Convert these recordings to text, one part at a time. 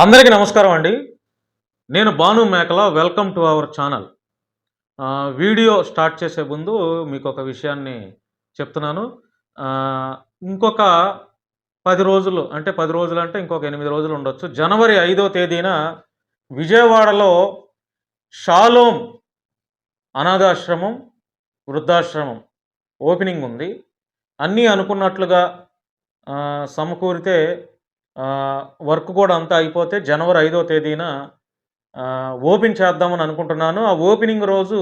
అందరికీ నమస్కారం అండి. నేను Bhanu Mekala welcome to our channel. Video start చేసే ముందు మీకు ఒక విషయాన్ని చెప్తున్నాను. ఇంకొక పది రోజులు అంటే పది రోజులు అంటే ఇంకొక ఎనిమిది రోజులు ఉండొచ్చు. జనవరి ఐదో తేదీన విజయవాడలో షాలోం అనాథాశ్రమం వృద్ధాశ్రమం ఓపెనింగ్ ఉంది. అన్నీ అనుకున్నట్లుగా సమకూరితే వర్క్ కూడా అంతా అయిపోతే జనవరి ఐదో తేదీన ఓపెన్ చేద్దామని అనుకుంటున్నాను. ఆ ఓపెనింగ్ రోజు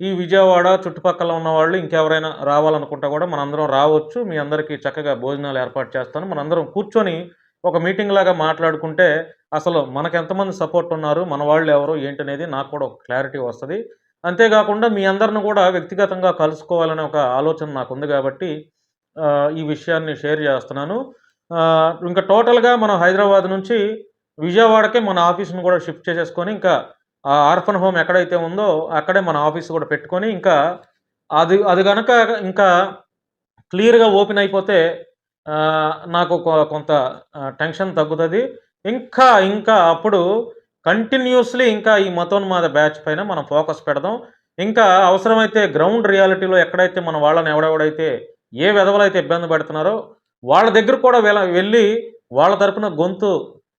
ఈ విజయవాడ చుట్టుపక్కల ఉన్న వాళ్ళు ఇంకెవరైనా రావాలనుకుంటే కూడా మనందరం రావచ్చు. మీ అందరికీ చక్కగా భోజనాలు ఏర్పాటు చేస్తాను. మనందరం కూర్చొని ఒక మీటింగ్ లాగా మాట్లాడుకుంటే అసలు మనకు ఎంతమంది సపోర్ట్ ఉన్నారు మన వాళ్ళు ఎవరు ఏంటనేది నాకు కూడా ఒక క్లారిటీ వస్తుంది. అంతేకాకుండా మీ అందరిని కూడా వ్యక్తిగతంగా కలుసుకోవాలనే ఒక ఆలోచన నాకు ఉంది కాబట్టి ఈ విషయాన్ని షేర్ చేస్తున్నాను. ఇంకా టోటల్గా మనం హైదరాబాద్ నుంచి విజయవాడకే మన ఆఫీస్ను కూడా షిఫ్ట్ చేసేసుకొని ఇంకా ఆ ఆర్ఫన్ హోమ్ ఎక్కడైతే ఉందో అక్కడే మన ఆఫీస్ కూడా పెట్టుకొని ఇంకా అది అది కనుక ఇంకా క్లియర్గా ఓపెన్ అయిపోతే నాకు కొంత టెన్షన్ తగ్గుతుంది. ఇంకా ఇంకా అప్పుడు కంటిన్యూస్లీ ఇంకా ఈ మతోన్మాద బ్యాచ్ పైన మనం ఫోకస్ పెడదాం. ఇంకా అవసరమైతే గ్రౌండ్ రియాలిటీలో ఎక్కడైతే మన వాళ్ళని ఎవడెవడైతే ఏ విధవలైతే ఇబ్బంది పెడుతున్నారో వాళ్ళ దగ్గర కూడా వెళ్ళ వెళ్ళి వాళ్ళ తరపున గొంతు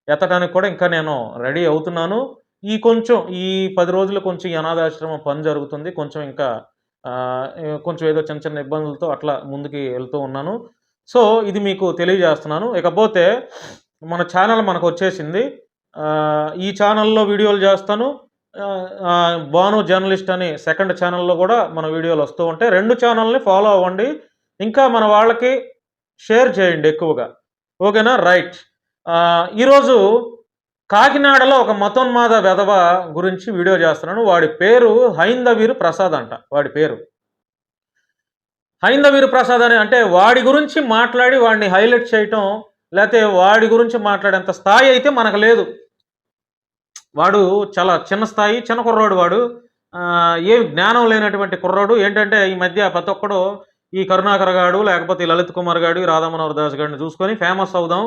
ఎత్తడానికి కూడా ఇంకా నేను రెడీ అవుతున్నాను. ఈ కొంచెం ఈ పది రోజులు కొంచెం ఈ అనాథాశ్రమం పని జరుగుతుంది. కొంచెం ఇంకా కొంచెం ఏదో చిన్న చిన్న ఇబ్బందులతో అట్లా ముందుకి వెళ్తూ ఉన్నాను. సో ఇది మీకు తెలియజేస్తున్నాను. ఇకపోతే మన ఛానల్ మనకు వచ్చేసింది. ఈ ఛానల్లో వీడియోలు చేస్తాను. భాను బాను జర్నలిస్ట్ అని సెకండ్ ఛానల్లో కూడా మన వీడియోలు వస్తూ ఉంటాయి. రెండు ఛానల్ని ఫాలో అవ్వండి. ఇంకా మన వాళ్ళకి షేర్ చేయండి ఎక్కువగా. ఓకేనా? రైట్. ఈరోజు కాకినాడలో ఒక మతోన్మాద వెధవ గురించి వీడియో చేస్తున్నాను. వాడి పేరు హైందవీరు ప్రసాద్ అంట. వాడి పేరు. హైందవీరు ప్రసాద్ అని అంటే వాడి గురించి మాట్లాడి వాడిని హైలైట్ చేయటం లేకపోతే వాడి గురించి మాట్లాడేంత స్థాయి అయితే మనకు లేదు. వాడు చాలా చిన్న స్థాయి చిన్న కుర్రాడు వాడు. ఏ జ్ఞానం లేనటువంటి కుర్రాడు. ఏంటంటే ఈ మధ్య ప్రతి ఒక్కడు ఈ కరుణాకర్ గాడు లేకపోతే ఈ లలిత్ కుమార్ గాడు ఈ దాస్ గారిని చూసుకొని ఫేమస్ అవుదాం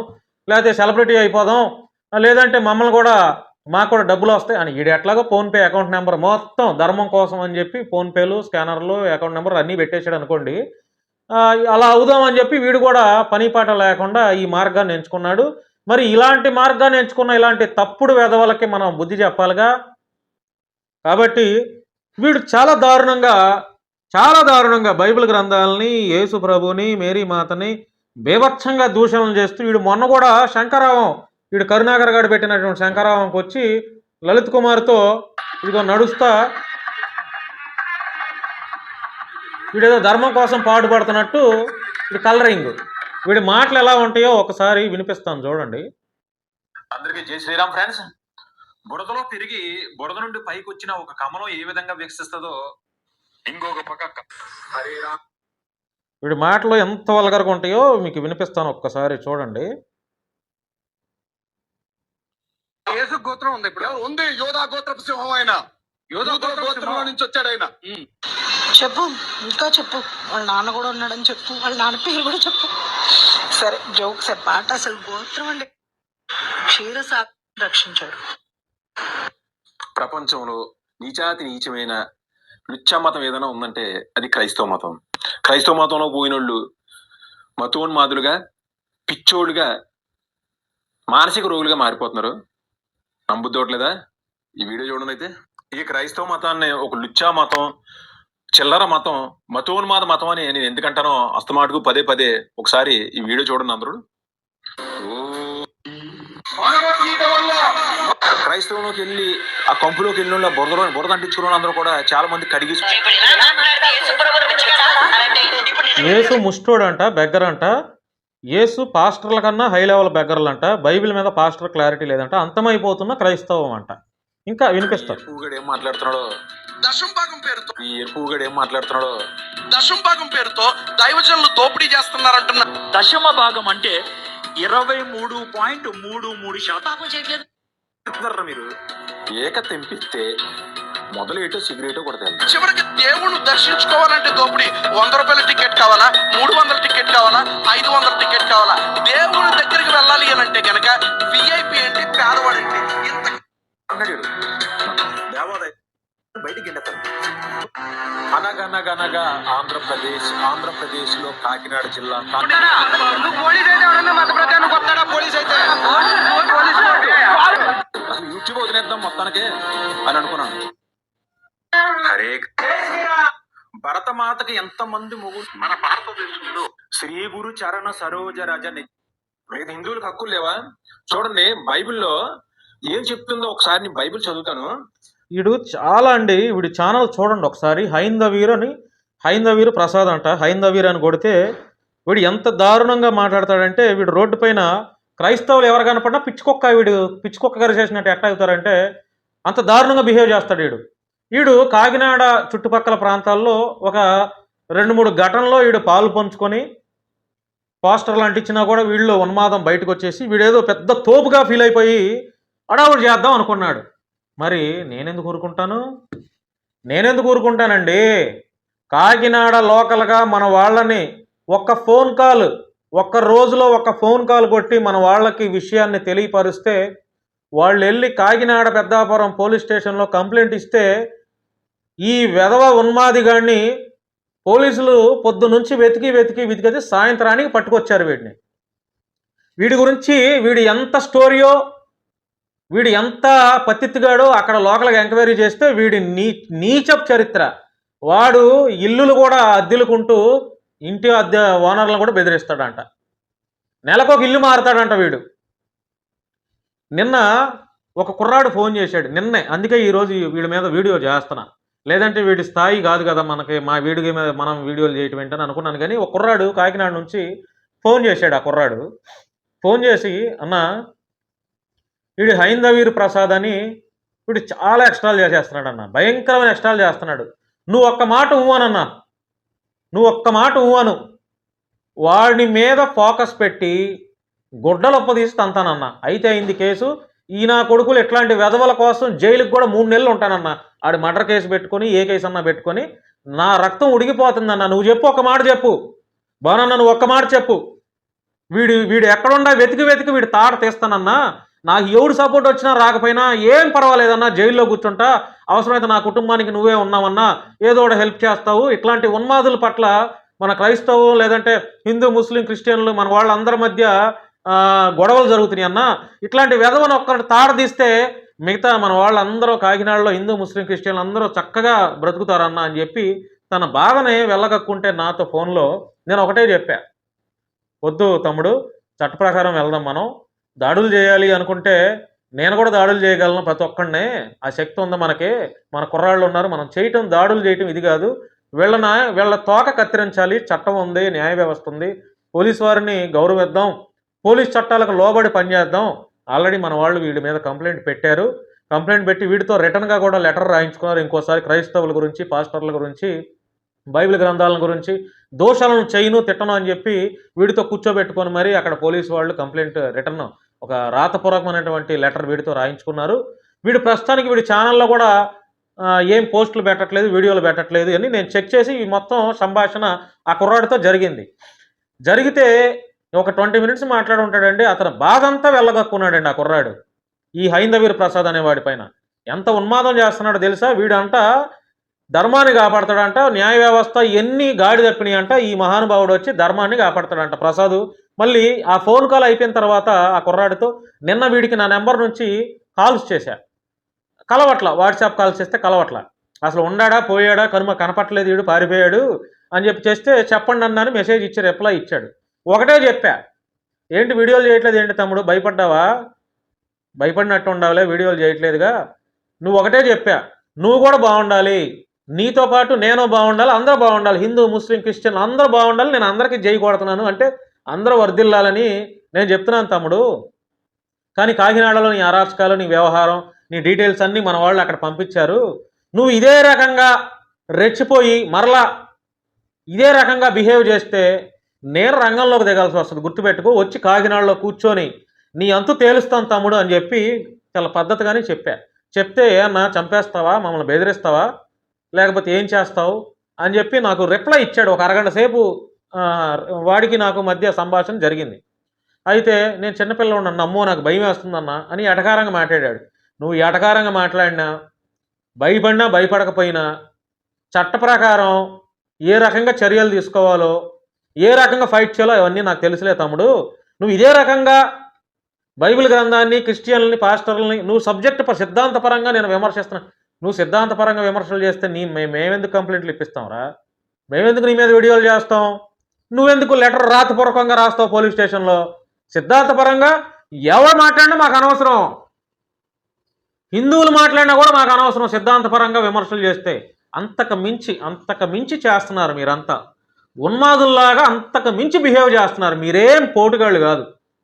లేకపోతే సెలబ్రిటీ అయిపోదాం లేదంటే మమ్మల్ని కూడా మాకు కూడా డబ్బులు వస్తాయి అని ఈడు ఎట్లాగో ఫోన్పే అకౌంట్ నెంబర్ మొత్తం ధర్మం కోసం అని చెప్పి ఫోన్పేలు స్కానర్లు అకౌంట్ నెంబర్ అన్నీ పెట్టేశాడు అనుకోండి అలా అవుదాం అని చెప్పి వీడు కూడా పని పాట లేకుండా ఈ మార్గాన్ని ఎంచుకున్నాడు. మరి ఇలాంటి మార్గాన్ని ఎంచుకున్న ఇలాంటి తప్పుడు వెధవలకి మనం బుద్ధి చెప్పాలిగా? కాబట్టి వీడు చాలా దారుణంగా చాలా దారుణంగా బైబిల్ గ్రంథాలని యేసు ప్రభుని మేరీ మాతని బీభత్సంగా దూషణం చేస్తూ వీడు మొన్న కూడా శంకరావం వీడు కరుణాకర్ గారు పెట్టినటువంటి శంకరావంకి వచ్చి లలిత్ కుమార్తో ఇదిగో నడుస్తా. వీడేదో ధర్మం కోసం పాటుపడుతున్నట్టు ఇది కలరింగ్. వీడి మాటలు ఎలా ఉంటాయో ఒకసారి వినిపిస్తాను చూడండి. అందరికీ జై శ్రీరామ్ ఫ్రెండ్స్. బురదలో తిరిగి బురద నుండి పైకి వచ్చిన ఒక కమలం ఏ విధంగా వికసిస్తుందో ఇంకొక పక్క హరిరామ్. వీడి మాటలు ఎంత వల్గరగా ఉంటాయో మీకు వినిపిస్తాను ఒక్కసారి చూడండి. యేసు గోత్రం ఉంది ఇప్పుడు. ఉంది. యోధా గోత్రపు సింహం ఆయన. యోధా నుంచి వచ్చాడు ఆయన. చెప్పు. ఇంకా చెప్పు. వాళ్ళ నాన్న కూడా ఉన్నాడని చెప్పు. వాళ్ళ నాన్న పేరు కూడా చెప్పు. సరే జోక్స్ పాట అసలు గోత్రం అండి. క్షీరసా రక్షించాడు. ప్రపంచంలో నీచాతి నీచమైన నృత్య మతం ఏదైనా ఉందంటే అది క్రైస్తవ మతం. క్రైస్తవ మతంలో పోయినోళ్ళు మతోన్మాదులుగా పిచ్చోళ్ళుగా మానసిక రోగులుగా మారిపోతున్నారు. నమ్ముద్దోట్లేదా ఈ వీడియో చూడండి అయితే. ఈ క్రైస్తవ మతాన్ని ఒక లుచ్చా మతం చిల్లర మతం మతోన్మాద మతం అని నేను ఎందుకంటానో అస్తమాటుకు పదే పదే ఒకసారి ఈ వీడియో చూడండి అందరూ. ఓ క్రైస్తవంలోకి వెళ్ళి ఆ కంపులోకి వెళ్ళిన బురదలో బురద అంటించుకున్న వాళ్ళందరూ కూడా చాలా మంది కడిగి యేసు ముష్టోడు అంట బెగ్గర్ అంట యేసు పాస్టర్ల కన్నా హై లెవెల్ బెగ్గర్లు అంట బైబిల్ మీద పాస్టర్ క్లారిటీ లేదంట. అంతమైపోతున్న క్రైస్తవం అంట ఇంకా వినిపిస్తారు ఏం మాట్లాడుతున్నాడో? దశంభాగం పేరుతో. ఈ ఎరుపుగడు ఏం మాట్లాడుతున్నాడో? దశంభాగం పేరుతో దైవజనులు దోపిడీ చేస్తున్నారంటున్న దశమ భాగం అంటే ఇరవై మూడు పాయింట్ మూడు మూడు శాతం. చేయట్లేదు. చేస్తారా మీరు? ఏక తెంపిస్తే మొదలు మొదలేటో సిగరెటో కొడతాను చివరికి దేవుణ్ణి దర్శించుకోవాలంటే దోపిడి. వంద రూపాయల టికెట్ కావాలా? మూడు వందల టికెట్ కావాలా? ఐదు వందల టికెట్ కావాలా? దేవుని దగ్గరికి వెళ్ళాలి అని అంటే కనుక విఐపి అంటే పేదవాడు అనగనగనగా ఆంధ్రప్రదేశ్ ఆంధ్రప్రదేశ్లో కాకినాడ జిల్లా పోలీస్ అయితే మత పోలీస్ అయితే. యూట్యూబ్ వదిలేద్దాం మొత్తానికి అని అనుకున్నాను. హరే భరతమాతకి ఎంత మంది మొగుడు? మన భారతదేశంలో శ్రీ గురు చరణ సరోజ రజ ని- మిగతా హిందువులకు హక్కులు లేవా? చూడండి బైబిల్లో ఏం చెప్తుందో ఒకసారి నేను బైబిల్ చదువుతాను. వీడు చాలా అండి వీడి ఛానల్ చూడండి ఒకసారి. హైందవీర్ అని హైందవీరు ప్రసాద్ అంట. హైందవీర్ అని కొడితే వీడు ఎంత దారుణంగా మాట్లాడతాడంటే వీడు రోడ్డు పైన క్రైస్తవులు ఎవరు కనపడినా పిచ్చుకొక్క వీడు పిచ్చుకొక్క గారు చేసినట్టు ఎట్లా అవుతారంటే అంత దారుణంగా బిహేవ్ చేస్తాడు వీడు. వీడు కాకినాడ చుట్టుపక్కల ప్రాంతాల్లో ఒక రెండు మూడు ఘటనలో వీడు పాలు పంచుకొని పోస్టర్లు అంటించినా కూడా వీళ్ళు ఉన్మాదం బయటకు వచ్చేసి వీడేదో పెద్ద తోపుగా ఫీల్ అయిపోయి అడావుడు చేద్దాం అనుకున్నాడు. మరి నేనెందుకు ఊరుకుంటాను? నేనెందుకు ఊరుకుంటానండి? కాకినాడ లోకల్గా మన వాళ్ళని ఒక్క ఫోన్ కాల్ ఒక్క రోజులో ఒక్క ఫోన్ కాల్ కొట్టి మన వాళ్ళకి విషయాన్ని తెలియపరిస్తే వాళ్ళు వెళ్ళి కాకినాడ పెద్దాపురం పోలీస్ స్టేషన్లో కంప్లైంట్ ఇస్తే ఈ వెధవ ఉన్మాదిగాడిని పోలీసులు పొద్దు నుంచి వెతికి వెతికి వెతికితే సాయంత్రానికి పట్టుకొచ్చారు వీడిని. వీడి గురించి వీడు ఎంత స్టోరీయో వీడు ఎంత పత్తిత్తిగాడో అక్కడ లోకల్గా ఎంక్వైరీ చేస్తే వీడి నీ నీచప్ చరిత్ర. వాడు ఇల్లులు కూడా అద్దెలుకుంటూ ఇంటి అద్దె ఓనర్లను కూడా బెదిరిస్తాడంట. నెలకు ఒక ఇల్లు మారుతాడంట వీడు. నిన్న ఒక కుర్రాడు ఫోన్ చేశాడు నిన్నే. అందుకే ఈరోజు వీడి మీద వీడియో చేస్తున్నా. లేదంటే వీడి స్థాయి కాదు కదా మనకి మా వీడియో మీద మనం వీడియోలు చేయటం ఏంటని అనుకున్నాను. కానీ ఒక కుర్రాడు కాకినాడ నుంచి ఫోన్ చేశాడు ఆ కుర్రాడు. ఫోన్ చేసి అన్న వీడు హైందవీర్ ప్రసాద్ అని వీడు చాలా ఎక్స్ట్రాలు చేసేస్తున్నాడు అన్న. భయంకరమైన ఎక్స్ట్రాలు చేస్తున్నాడు. నువ్వు ఒక్క మాట ఊవనన్నా నువ్వు ఒక్క మాట ఊవను వాడి మీద ఫోకస్ పెట్టి గుడ్డలొప్ప తీసి తంతానన్న అయితే అయింది కేసు. ఈ నా కొడుకులు ఇట్లాంటి వెధవల కోసం జైలుకి కూడా మూడు నెలలు ఉంటానన్న. ఆడు మర్డర్ కేసు పెట్టుకొని ఏ కేసు అన్నా పెట్టుకొని నా రక్తం ఉడిగిపోతుందన్న నువ్వు చెప్పు ఒక మాట చెప్పు. బానన్న నువ్వు ఒక్క మాట చెప్పు. వీడు వీడు ఎక్కడుండా వెతికి వెతికి వీడు తాట తీస్తానన్నా. నాకు ఎవడు సపోర్ట్ వచ్చినా రాకపోయినా ఏం పర్వాలేదన్నా జైల్లో కూర్చుంటా అవసరమైతే నా కుటుంబానికి నువ్వే ఉన్నావన్నా ఏదో ఒకటి హెల్ప్ చేస్తావు. ఇట్లాంటి ఉన్మాదుల పట్ల మన క్రైస్తవు లేదంటే హిందూ ముస్లిం క్రిస్టియన్లు మన వాళ్ళందరి మధ్య గొడవలు జరుగుతున్నాయి అన్న ఇట్లాంటి వెధవను ఒక్కటి తాడదీస్తే మిగతా మన వాళ్ళందరూ కాకినాడలో హిందూ ముస్లిం క్రిస్టియన్లు అందరూ చక్కగా బ్రతుకుతారన్న అని చెప్పి తన బాధని వెళ్ళగక్కుంటే నాతో ఫోన్లో నేను ఒకటే చెప్పా. వద్దు తమ్ముడు చట్ట ప్రకారం వెళ్దాం మనం. దాడులు చేయాలి అనుకుంటే నేను కూడా దాడులు చేయగలను ప్రతి ఒక్కడినే. ఆ శక్తి ఉంది మనకి. మన కుర్రాళ్ళు ఉన్నారు. మనం చేయటం దాడులు చేయటం ఇది కాదు. వీళ్ళన వీళ్ళ తోక కత్తిరించాలి. చట్టం ఉంది న్యాయ వ్యవస్థ ఉంది. పోలీస్ వారిని గౌరవిద్దాం. పోలీస్ చట్టాలకు లోబడి పనిచేద్దాం. ఆల్రెడీ మన వాళ్ళు వీడి మీద కంప్లైంట్ పెట్టారు. కంప్లైంట్ పెట్టి వీడితో రిటర్న్గా కూడా లెటర్ రాయించుకున్నారు. ఇంకోసారి క్రైస్తవుల గురించి పాస్టర్ల గురించి బైబిల్ గ్రంథాల గురించి. దోషాలను చేయను తిట్టను అని చెప్పి వీడితో కూర్చోబెట్టుకొని మరి అక్కడ పోలీసు వాళ్ళు కంప్లైంట్ రిటర్న్ ఒక రాతపూర్వకమైనటువంటి లెటర్ వీడితో రాయించుకున్నారు. వీడు ప్రస్తుతానికి వీడి ఛానల్లో కూడా ఏం పోస్టులు పెట్టట్లేదు వీడియోలు పెట్టట్లేదు అని నేను చెక్ చేసి ఈ మొత్తం సంభాషణ ఆ కుర్రాడితో జరిగింది. జరిగితే ఒక ట్వంటీ మినిట్స్ మాట్లాడి ఉంటాడండి అతను బాధంతా వెళ్ళగక్కున్నాడండి ఆ కుర్రాడు. ఈ హైందవీర్ ప్రసాద్ అనేవాడి పైన. ఎంత ఉన్మాదం చేస్తున్నాడో తెలుసా? వీడంట ధర్మాన్ని కాపాడతాడంట న్యాయ వ్యవస్థ ఎన్ని గాడి తప్పినాయి అంట ఈ మహానుభావుడు వచ్చి ధర్మాన్ని కాపాడతాడంట. ప్రసాద్ మళ్ళీ ఆ ఫోన్ కాల్ అయిపోయిన తర్వాత ఆ కుర్రాడితో నిన్న వీడికి నా నెంబర్ నుంచి కాల్స్ చేశా. కలవట్ల వాట్సాప్ కాల్స్ చేస్తే కలవట్ల. అసలు ఉండాడా పోయాడా కనుమ కనపట్లేదు వీడు పారిపోయాడు అని చెప్పి చేస్తే చెప్పండి అన్నాను మెసేజ్ ఇచ్చి రిప్లై ఇచ్చాడు. ఒకటే చెప్పా. ఏంటి వీడియోలు చేయట్లేదు ఏంటి తమ్ముడు? భయపడ్డావా? భయపడినట్టు ఉండాలి వీడియోలు చేయట్లేదుగా. నువ్వు ఒకటే చెప్పా. నువ్వు కూడా బాగుండాలి. నీతో పాటు నేను బాగుండాలి అందరూ బాగుండాలి. హిందూ ముస్లిం క్రిస్టియన్ అందరూ బాగుండాలి నేను అందరికీ జై కొడుతున్నాను అంటే అందరూ వర్దిల్లాలని నేను చెప్తున్నాను తమ్ముడు. కానీ కాకినాడలో నీ అరాచకాలు నీ వ్యవహారం నీ డీటెయిల్స్ అన్నీ మన వాళ్ళు అక్కడ పంపించారు. నువ్వు ఇదే రకంగా రెచ్చిపోయి మరలా ఇదే రకంగా బిహేవ్ చేస్తే నేను రంగంలోకి దిగాల్సి వస్తుంది. గుర్తుపెట్టుకో వచ్చి కాకినాడలో కూర్చొని నీ అంతు తేలుస్తాను తమ్ముడు అని చెప్పి చాలా పద్ధతిగానే చెప్పా. చెప్తే ఏమన్నా చంపేస్తావా? మమ్మల్ని బెదిరిస్తావా? లేకపోతే ఏం చేస్తావు? అని చెప్పి నాకు రిప్లై ఇచ్చాడు. ఒక అరగంట సేపు వాడికి నాకు మధ్య సంభాషణ జరిగింది. అయితే నేను చిన్నపిల్ల ఉన్నాను అమ్మో నాకు భయం వేస్తుందన్న అని ఎటకారంగా మాట్లాడాడు. నువ్వు ఎటకారంగా మాట్లాడినా భయపడినా భయపడకపోయినా చట్ట ప్రకారం ఏ రకంగా చర్యలు తీసుకోవాలో ఏ రకంగా ఫైట్ చేయాలో అవన్నీ నాకు తెలుసులే తమ్ముడు. నువ్వు ఇదే రకంగా బైబిల్ గ్రంథాన్ని క్రిస్టియన్లని పాస్టర్లని నువ్వు సబ్జెక్ట్ సిద్ధాంతపరంగా నేను విమర్శిస్తున్నా. నువ్వు సిద్ధాంతపరంగా విమర్శలు చేస్తే నీ మేమేందుకు మేమెందుకు కంప్లైంట్లు ఇప్పిస్తాంరా? మేమెందుకు నీ మీద వీడియోలు చేస్తాం? నువ్వెందుకు లెటర్ రాతపూర్వకంగా రాస్తావు పోలీస్ స్టేషన్లో? సిద్ధాంతపరంగా ఎవరు మాట్లాడినా మాకు అనవసరం. హిందువులు మాట్లాడినా కూడా మాకు అనవసరం సిద్ధాంతపరంగా విమర్శలు చేస్తే. అంతకు మించి అంతకు మించి చేస్తున్నారు మీరంతా. ఉన్మాదుల్లాగా అంతకు మించి బిహేవ్ చేస్తున్నారు. మీరేం పోటుగాళ్ళు కాదు.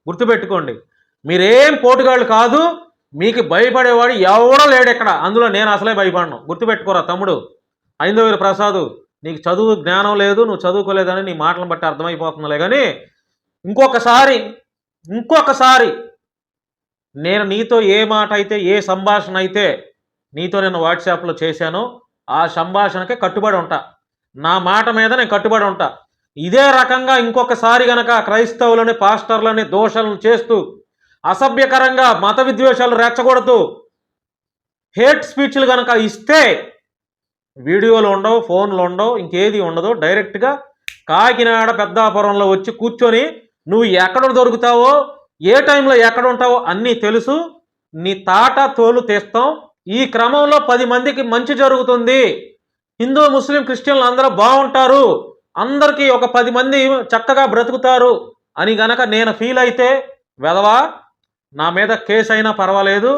గుర్తుపెట్టుకోండి. మీరేం పోటుగాళ్ళు కాదు. మీకు భయపడేవాడు ఎవడో లేడు ఇక్కడ. అందులో నేను అసలే భయపడను. గుర్తుపెట్టుకోరా తమ్ముడు. ఐందవీరు ప్రసాదు నీకు చదువు జ్ఞానం లేదు నువ్వు చదువుకోలేదని నీ మాటలను బట్టి అర్థమైపోతుందిలే కానీ ఇంకొకసారి ఇంకొకసారి నేను నీతో ఏ మాట అయితే ఏ సంభాషణ అయితే నీతో నేను వాట్సాప్లో చేశానో ఆ సంభాషణకే కట్టుబడి ఉంటా. నా మాట మీద నేను కట్టుబడి ఉంటా. ఇదే రకంగా ఇంకొకసారి గనక క్రైస్తవులని పాస్టర్లని దోషాలను చేస్తూ అసభ్యకరంగా మత విద్వేషాలు రెచ్చగొడుతూ హేట్ స్పీచ్లు గనక ఇస్తే వీడియోలు ఉండవు ఫోన్లు ఉండవు ఇంకేది ఉండదు. డైరెక్ట్గా కాకినాడ పెద్దాపురంలో వచ్చి కూర్చొని నువ్వు ఎక్కడ దొరుకుతావో ఏ టైంలో ఎక్కడ ఉంటావో అన్నీ తెలుసు. నీ తాట తోలు తీస్తాం. ఈ క్రమంలో పది మందికి మంచి జరుగుతుంది. హిందూ ముస్లిం క్రిస్టియన్లు అందరూ బాగుంటారు. అందరికీ ఒక పది మంది చక్కగా బ్రతుకుతారు అని గనక నేను ఫీల్ అయితే వెదవా నా మీద కేసు అయినా పర్వాలేదు.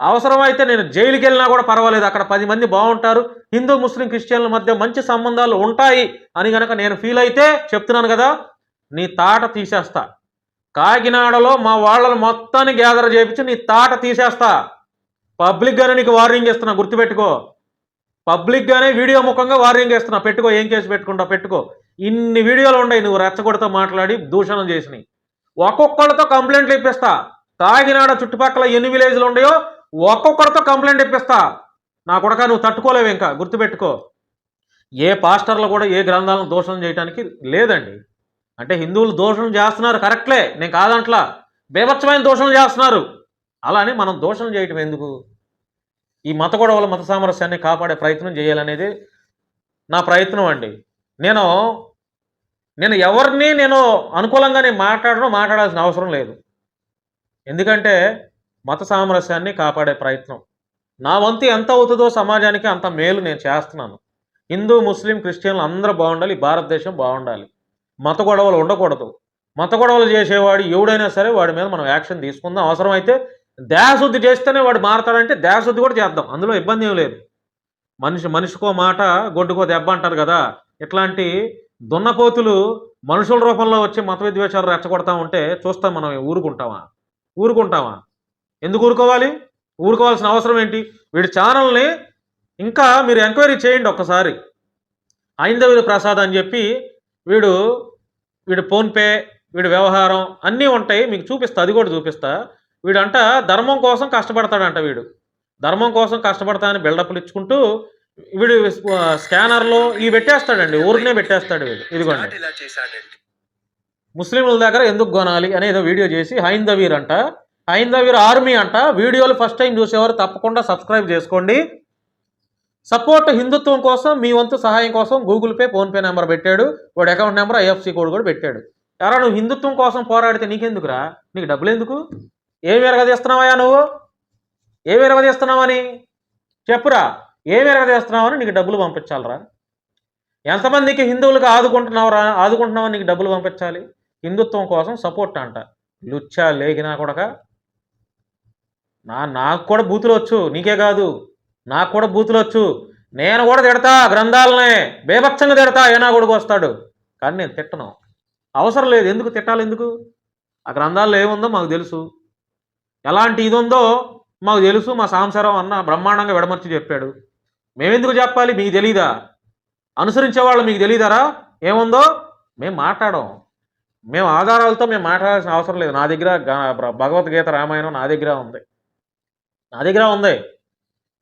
అవసరమైతే నేను జైలుకి వెళ్ళినా కూడా పర్వాలేదు. అక్కడ పది మంది బాగుంటారు. హిందూ ముస్లిం క్రిస్టియన్ల మధ్య మంచి సంబంధాలు ఉంటాయి అని గనక నేను ఫీల్ అయితే చెప్తున్నాను కదా నీ తాట తీసేస్తా. కాకినాడలో మా వాళ్ళని మొత్తాన్ని గ్యాదర్ చేయించి నీ తాట తీసేస్తా. పబ్లిక్గానే నీకు వార్నింగ్ ఇస్తున్నా గుర్తుపెట్టుకో. పబ్లిక్గానే వీడియో ముఖంగా వార్నింగ్ ఇస్తున్నా పెట్టుకో ఏం కేసు పెట్టుకుంటా పెట్టుకో. ఇన్ని వీడియోలు ఉన్నాయి నువ్వు రెచ్చగొడతో మాట్లాడి దూషణం చేసినాయి. ఒక్కొక్కళ్ళతో కంప్లైంట్లు ఇప్పిస్తా. కాకినాడ చుట్టుపక్కల ఎన్ని విలేజ్లు ఉన్నాయో ఒక్కొక్కరితో కంప్లైంట్ ఇప్పిస్తా. నా కొడక నువ్వు తట్టుకోలేవు ఇంకా గుర్తుపెట్టుకో. ఏ పాస్టర్లు కూడా ఏ గ్రంథాలను దోషణం చేయడానికి లేదండి. అంటే హిందువులు దోషణం చేస్తున్నారు కరెక్ట్లే. నేను కాదంట్లా. బీభత్సమైన దోషణలు చేస్తున్నారు. అలానే మనం దోషణం చేయటం ఎందుకు? ఈ మత గొడవల మత సామరస్యాన్ని కాపాడే ప్రయత్నం చేయాలనేది నా ప్రయత్నం అండి. నేను నేను ఎవరిని నేను అనుకూలంగా నేను మాట్లాడడం మాట్లాడాల్సిన అవసరం లేదు. ఎందుకంటే మత సామరస్యాన్ని కాపాడే ప్రయత్నం. నా వంతు ఎంత అవుతుందో సమాజానికి అంత మేలు నేను చేస్తున్నాను. హిందూ ముస్లిం క్రిస్టియన్లు అందరూ బాగుండాలి భారతదేశం బాగుండాలి. మత గొడవలు ఉండకూడదు. మత గొడవలు చేసేవాడు ఎవడైనా సరే వాడి మీద మనం యాక్షన్ తీసుకుందాం. అవసరమైతే దేశశుద్ధి చేస్తేనే వాడు మారతాడంటే దేశశుద్ధి కూడా చేద్దాం. అందులో ఇబ్బంది ఏం లేదు. మనిషి మనిషికో మాట గొడ్డుకో దెబ్బ అంటారు కదా. ఇట్లాంటి దున్నపోతులు మనుషుల రూపంలో వచ్చి మత విద్వేషాలు రెచ్చగొడతా ఉంటే చూస్తాం మనం ఊరుకుంటామా? ఊరుకుంటామా? ఎందుకు ఊరుకోవాలి? ఊరుకోవాల్సిన అవసరం ఏంటి? వీడి ఛానల్ని ఇంకా మీరు ఎంక్వైరీ చేయండి ఒక్కసారి. ఐందవుల ప్రసాద్ అని చెప్పి వీడు వీడు ఫోన్పే వీడి వ్యవహారం అన్నీ ఉంటాయి. మీకు చూపిస్తా అది కూడా చూపిస్తా. వీడంట ధర్మం కోసం కష్టపడతాడంట వీడు. ధర్మం కోసం కష్టపడతా అని బిల్డప్లు ఇచ్చుకుంటూ వీడు స్కానర్లో ఇవి పెట్టేస్తాడండి. ఊరినే పెట్టేస్తాడు వీడు. ఇదిగోండి. ముస్లింల దగ్గర ఎందుకు కొనాలి అని ఏదో వీడియో చేసి హైందవీర్ అంట హైందవీర్ ఆర్మీ అంట. వీడియోలు ఫస్ట్ టైం చూసేవారు తప్పకుండా సబ్స్క్రైబ్ చేసుకోండి. సపోర్ట్ హిందుత్వం కోసం మీ వంతు సహాయం కోసం గూగుల్ పే ఫోన్పే నెంబర్ పెట్టాడు. వాడు అకౌంట్ నెంబర్ ఐఎఫ్సి కోడ్ కూడా పెట్టాడు. ఎరా నువ్వు హిందుత్వం కోసం పోరాడితే నీకెందుకురా? నీకు డబ్బులు ఎందుకు ఏమి ఎరగదీస్తున్నావా నువ్వు? ఏమి ఎరగదీస్తున్నావని చెప్పురా ఏమి ఎరగదీస్తున్నావని నీకు డబ్బులు పంపించాలరా? ఎంతమందికి హిందువులకు ఆదుకుంటున్నావురా? ఆదుకుంటున్నావని నీకు డబ్బులు పంపించాలి? హిందుత్వం కోసం సపోర్ట్ అంట. లుచ్చా లేగినా కూడా నా నాకు కూడా బూతులు వచ్చు నీకే కాదు. నాకు కూడా బూతులు వచ్చు. నేను కూడా తిడతా గ్రంథాలనే. బేభత్సంగా తిడతా ఏనా కొడుకు వస్తాడు. కానీ నేను తిట్టను. అవసరం లేదు. ఎందుకు తిట్టాలి ఎందుకు? ఆ గ్రంథాల్లో ఏముందో మాకు తెలుసు. ఎలాంటి ఇది ఉందో మాకు తెలుసు. మా సాంసారం అన్న బ్రహ్మాండంగా విడమర్చి చెప్పాడు. మేమెందుకు చెప్పాలి? మీకు తెలీదా? అనుసరించే వాళ్ళు మీకు తెలీదారా? ఏముందో? మేము మాట్లాడం మేము ఆధారాలతో మేము మాట్లాడాల్సిన అవసరం లేదు. నా దగ్గర భగవద్గీత రామాయణం నా దగ్గర ఉంది. నా దగ్గర ఉంది.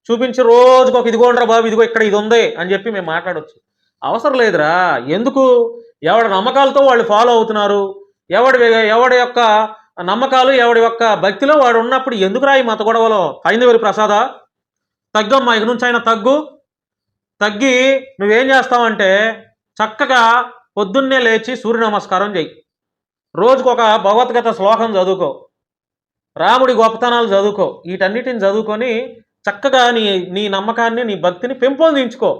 చూపించి రోజుకు ఒక ఇదిగోండ్రా బాబు ఇదిగో ఇక్కడ ఇది ఉంది అని చెప్పి మేము మాట్లాడవచ్చు అవసరం లేదురా. ఎందుకు? ఎవడి నమ్మకాలతో వాళ్ళు ఫాలో అవుతున్నారు? ఎవడి ఎవడి యొక్క నమ్మకాలు ఎవడి యొక్క భక్తిలో వాడు ఉన్నప్పుడు ఎందుకురా ఈ మత గొడవలో? హైందవరి ప్రసాద? తగ్గమ్మా ఇక నుంచి అయినా తగ్గు. తగ్గి నువ్వేం చేస్తావంటే చక్కగా పొద్దున్నే లేచి సూర్య నమస్కారం చేయి రోజుకొక భగవద్గీత శ్లోకం చదువుకో. రాముడి గొప్పతనాలు చదువుకో. వీటన్నిటిని చదువుకొని చక్కగా నీ నీ నమ్మకాన్ని నీ భక్తిని పెంపొందించుకో.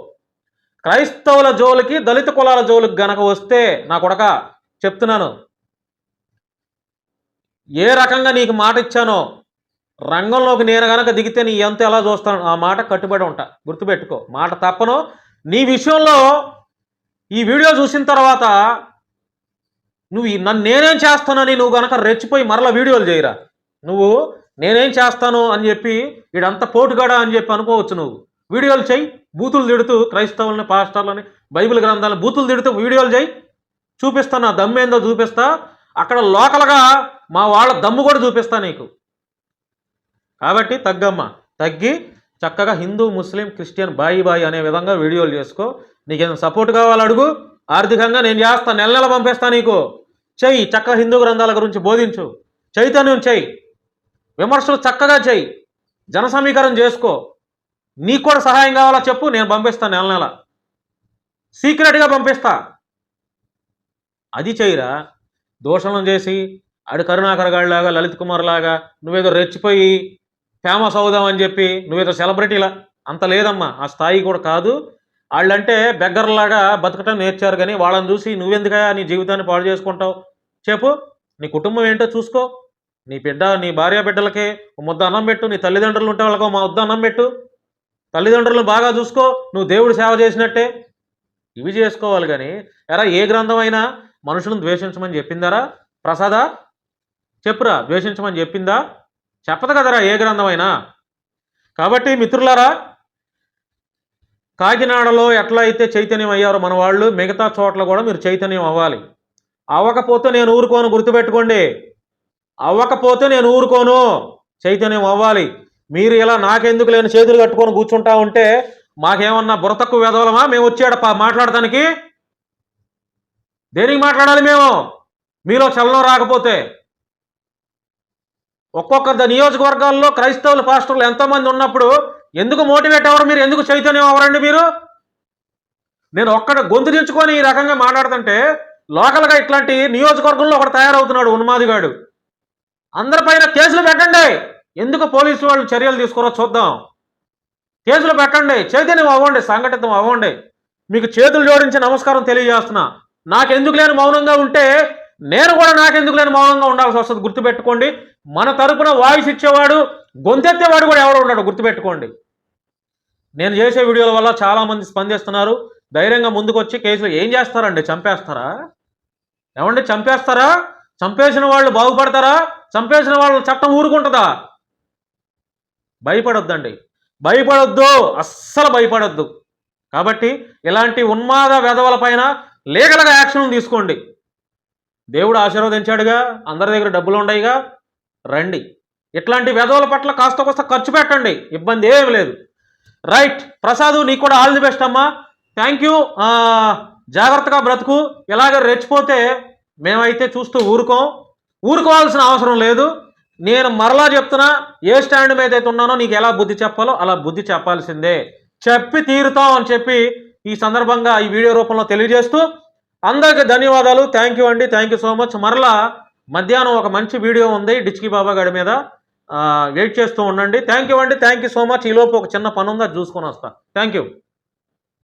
క్రైస్తవుల జోలికి దళిత కులాల జోలికి గనక వస్తే నా కొడక చెప్తున్నాను. ఏ రకంగా నీకు మాట ఇచ్చానో రంగంలోకి నేను గనక దిగితే నీ ఎంత ఎలా చూస్తాను ఆ మాట కట్టుబడి ఉంటా. గుర్తుపెట్టుకో. మాట తప్పను. నీ విషయంలో ఈ వీడియో చూసిన తర్వాత నువ్వు నన్ను నేనేం చేస్తానని నువ్వు గనక రెచ్చిపోయి మరలా వీడియోలు చేయరా? నువ్వు నేనేం చేస్తాను అని చెప్పి వీడంతా పోటుగాడా అని చెప్పి అనుకోవచ్చు నువ్వు. వీడియోలు చేయి బూతులు తిడుతూ క్రైస్తవులని పాస్టర్లని బైబిల్ గ్రంథాలను బూతులు తిడుతూ వీడియోలు చేయి చూపిస్తా నా దమ్మేందో ఏందో చూపిస్తా. అక్కడ లోకల్గా మా వాళ్ళ దమ్ము కూడా చూపిస్తా నీకు. కాబట్టి తగ్గమ్మ తగ్గి చక్కగా హిందూ ముస్లిం క్రిస్టియన్ బాయి బాయి అనే విధంగా వీడియోలు చేసుకో. నీకేమైనా సపోర్ట్ కావాలి అడుగు? ఆర్థికంగా నేను చేస్తా నెల నెల పంపిస్తా నీకు. చెయ్యి చక్కగా హిందూ గ్రంథాల గురించి బోధించు. చైతన్యం చెయ్యి. విమర్శలు చక్కగా చెయ్యి జన సమీకరణ చేసుకో. నీకు కూడా సహాయం కావాలా చెప్పు నేను పంపిస్తాను నెల నెల. సీక్రెట్గా పంపిస్తా. అది చేయరా? దోషణం చేసి ఆడు కరుణాకర్ గాడిలాగా లలిత్ కుమార్ లాగా నువ్వేదో రెచ్చిపోయి ఫేమస్ అవుదామని చెప్పి నువ్వేదో సెలబ్రిటీలా? అంత లేదమ్మా. ఆ స్థాయి కూడా కాదు. వాళ్ళంటే బెగ్గర్లాగా బతకటం నేర్చారు కానీ వాళ్ళని చూసి నువ్వెందుకయా నీ జీవితాన్ని పాడు చేసుకుంటావు? చెప్పు. నీ కుటుంబం ఏంటో చూసుకో. నీ బిడ్డ నీ భార్య బిడ్డలకే ముద్ద అన్నం పెట్టు నీ తల్లిదండ్రులు ఉంటే వాళ్ళకో మా ముద్ద అన్నం పెట్టు. తల్లిదండ్రులను బాగా చూసుకో నువ్వు దేవుడు సేవ చేసినట్టే. ఇవి చేసుకోవాలి కానీ ఎరా ఏ గ్రంథమైనా మనుషులను ద్వేషించమని చెప్పిందారా? ప్రసాదా చెప్పురా ద్వేషించమని చెప్పిందా? చెప్పదు కదరా ఏ గ్రంథమైనా. కాబట్టి మిత్రులారా కాకినాడలో ఎట్లా అయితే చైతన్యం అయ్యారో మన వాళ్ళు మిగతా చోట్ల కూడా మీరు చైతన్యం అవ్వాలి. అవ్వకపోతే నేను ఊరుకోను గుర్తుపెట్టుకోండి. అవ్వకపోతే నేను ఊరుకోను. చైతన్యం అవ్వాలి. మీరు ఇలా నాకెందుకు లేని చేతులు కట్టుకొని కూర్చుంటా ఉంటే మాకేమన్నా బురతక్కు వెదవలమా? మేము వచ్చాడ మాట్లాడటానికి? దేనికి మాట్లాడాలి మేము? మీలో చలనం రాకపోతే. ఒక్కొక్క ద- నియోజకవర్గాల్లో క్రైస్తవుల పాస్టర్లు ఎంతోమంది ఉన్నప్పుడు ఎందుకు మోటివేట్ అవ్వరు మీరు? ఎందుకు చైతన్యం అవ్వరండి మీరు? నేను ఒక్కడ గొంతు దించుకొని ఈ రకంగా మాట్లాడుతుంటే లోకల్గా ఇట్లాంటి నియోజకవర్గంలో ఒకటి తయారవుతున్నాడు ఉన్మాదిగాడు అందరిపైన కేసులు పెట్టండి. ఎందుకు పోలీసు వాళ్ళు చర్యలు తీసుకోరో చూద్దాం. కేసులు పెట్టండి. చైతన్యం అవ్వండి సంఘటితం అవ్వండి. మీకు చేతులు జోడించి నమస్కారం తెలియజేస్తున్నా. నాకెందుకు లేని మౌనంగా ఉంటే నేను కూడా నాకెందుకు లేని మౌనంగా ఉండాల్సి వస్తుంది. గుర్తుపెట్టుకోండి. మన తరపున వాయిస్ ఇచ్చేవాడు గొంతెత్తేవాడు కూడా ఎవడు ఉన్నాడు. గుర్తుపెట్టుకోండి. నేను చేసే వీడియోల వల్ల చాలామంది స్పందిస్తున్నారు. ధైర్యంగా ముందుకొచ్చి కేసులు ఏం చేస్తారండి? చంపేస్తారా? ఏమండి చంపేస్తారా? చంపేసిన వాళ్ళు బాగుపడతారా? చంపేసిన వాళ్ళు చట్టం ఊరుకుంటుందా? భయపడొద్దండి. భయపడొద్దు. అస్సలు భయపడొద్దు. కాబట్టి ఇలాంటి ఉన్మాద వెధవలపైన లీగల్గా యాక్షన్ తీసుకోండి. దేవుడు ఆశీర్వదించాడుగా అందరి దగ్గర డబ్బులు ఉన్నాయిగా రండి. ఇట్లాంటి వెధవల పట్ల కాస్త కోస్త ఖర్చు పెట్టండి. ఇబ్బంది ఏమి లేదు. రైట్ ప్రసాదు నీకు కూడా ఆల్ ది బెస్ట్ అమ్మా. Thank you. జాగ్రత్తగా బ్రతుకు. ఇలాగ రెచ్చిపోతే మేమైతే చూస్తూ ఊరుకోం. ఊరుకోవాల్సిన అవసరం లేదు. నేను మరలా చెప్తున్నా ఏ స్టాండ్ మీద అయితే ఉన్నానో నీకు ఎలా బుద్ధి చెప్పాలో అలా బుద్ధి చెప్పాల్సిందే. చెప్పి తీరుతాం అని చెప్పి ఈ సందర్భంగా ఈ వీడియో రూపంలో తెలియజేస్తూ అందరికీ ధన్యవాదాలు. థ్యాంక్ యూ అండి. థ్యాంక్ యూ సో మచ్ మరలా మధ్యాహ్నం ఒక మంచి వీడియో ఉంది డిచ్కి బాబా గడి మీద. వెయిట్ చేస్తూ ఉండండి. థ్యాంక్ యూ అండి. థ్యాంక్ యూ సో మచ్ ఈలోపు ఒక చిన్న పని చూసుకొని వస్తా. Thank you